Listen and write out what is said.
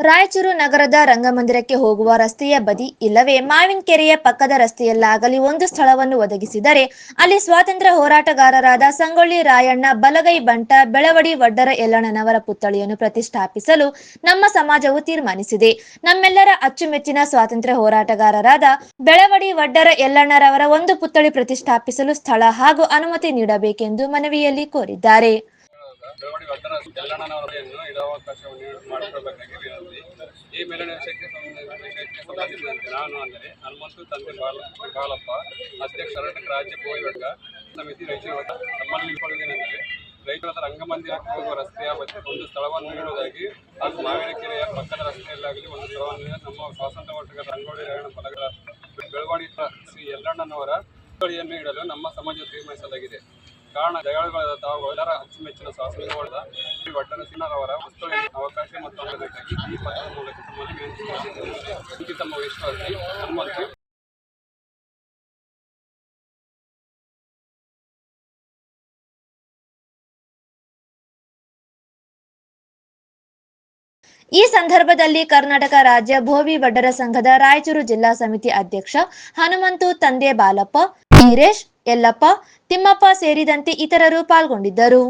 ರಾಯಚೂರು ನಗರದ ರಂಗಮಂದಿರಕ್ಕೆ ಹೋಗುವ ರಸ್ತೆಯ ಬದಿ ಇಲ್ಲವೇ? ಮಾವಿನ ಕೆರೆಯ ಪಕ್ಕದ ರಸ್ತೆಯಲ್ಲಾಗಲಿ ಒಂದು ಸ್ಥಳವನ್ನು ಒದಗಿಸಿದರೆ ಅಲ್ಲಿ ಸ್ವಾತಂತ್ರ್ಯ ಹೋರಾಟಗಾರರಾದ ಸಂಗೊಳ್ಳಿ ರಾಯಣ್ಣ, ಬಲಗೈ ಬಂಟ, ಬೆಳವಡಿ ವಡ್ಡರ ಯಲ್ಲಣ್ಣನವರ ಪುತ್ಥಳಿಯನ್ನು ಪ್ರತಿಷ್ಠಾಪಿಸಲು ನಮ್ಮ ಸಮಾಜವು ತೀರ್ಮಾನಿಸಿದೆ. ನಮ್ಮೆಲ್ಲರ ಅಚ್ಚುಮೆಚ್ಚಿನ ಸ್ವಾತಂತ್ರ್ಯ ಹೋರಾಟಗಾರರಾದ ಬೆಳವಡಿ ವಡ್ಡರ ಯಲ್ಲಣ್ಣರವರ ಒಂದು ಪುತ್ಥಳಿ ಪ್ರತಿಷ್ಠಾಪಿಸಲು ಸ್ಥಳ ಹಾಗೂ ಅನುಮತಿ ನೀಡಬೇಕೆಂದು ಮನವಿಯಲ್ಲಿ ಕೋರಿದ್ದಾರೆ. ಒಡ್ಡರ ಇದಾವಕಾಶವನ್ನು ಮಾಡಿಕೊಳ್ಬೇಕಾಗಿ ವಿನಂತಿ ಈ ಮೇಲಿನ ವಿಷಯಕ್ಕೆ ವಿಷಯಕ್ಕೆ ಸಂಬಂಧಿಸಿದಂತೆ ನಾನು ಅಂದರೆ ಹನುಮಂತು ತಂದೆ ಬಾಲ ಬಾಲಪ್ಪ, ಅಧ್ಯಕ್ಷ ಕರ್ನಾಟಕ ರಾಜ್ಯ ಗೋವಿವರ್ಗ ಸಮಿತಿ ರೈತರ ನಮ್ಮಲ್ಲಿ ಇಟ್ಕೊಳ್ಳುವುದೇನೆಂದರೆ ರೈತರ ರಂಗಮಂದಿರಕ್ಕೆ ಹೋಗುವ ರಸ್ತೆಯ ಒಂದು ಸ್ಥಳವನ್ನು ನೀಡುವುದಾಗಿ ಹಾಗೂ ಮಾವಿನಕೆರೆಯ ಪಕ್ಕದ ರಸ್ತೆಯಲ್ಲಾಗಲಿ ಒಂದು ಸ್ಥಳವನ್ನು ನಮ್ಮ ಸ್ವಾತಂತ್ರ್ಯ ಹೋರಾಟಗಾರ ರಂಗೋಳಿ ರಾಯಣ್ಣ ಬಲಗರ ಬೆಳವಾಡಿ ಶ್ರೀ ಎಲ್ಲಣ್ಣನವರ ಪುತ್ಥಳಿಯನ್ನು ಇಡಲು ನಮ್ಮ ಸಮಾಜ ತೀರ್ಮಾನಿಸಲಾಗಿದೆ. ಕಾರಣ ದಯಾಳುಗಳಾದ ತಾವು ಎಲ್ಲರ ಅಚ್ಚುಮೆಚ್ಚಿನ ಹೋರಾಟ ಶ್ರೀ ವಡ್ಡರ ಸಿಂಹರವರ ಅವಕಾಶ ಮತ್ತು ಅಂಗದಕ್ಕಾಗಿ ಈ ಪತ್ರದ ಮೂಲಕ ತಮ್ಮಲ್ಲಿ ತಮ್ಮ ವಿಶ್ವಾಸಿ ಹನುಮಂತು ಈ ಸಂದರ್ಭದಲ್ಲಿ ಕರ್ನಾಟಕ ರಾಜ್ಯ ಭೋವಿ ವಡ್ಡರ ಸಂಘದ ರಾಯಚೂರು ಜಿಲ್ಲಾ ಸಮಿತಿ ಅಧ್ಯಕ್ಷ ಹನುಮಂತು ತಂದೆ ಬಾಲಪ್ಪ, ವೀರೇಶ್ ಯಲ್ಲಪ್ಪ ತಿಮ್ಮಪ್ಪ ಸೇರಿದಂತೆ ಇತರರು ಪಾಲ್ಗೊಂಡಿದ್ದರು.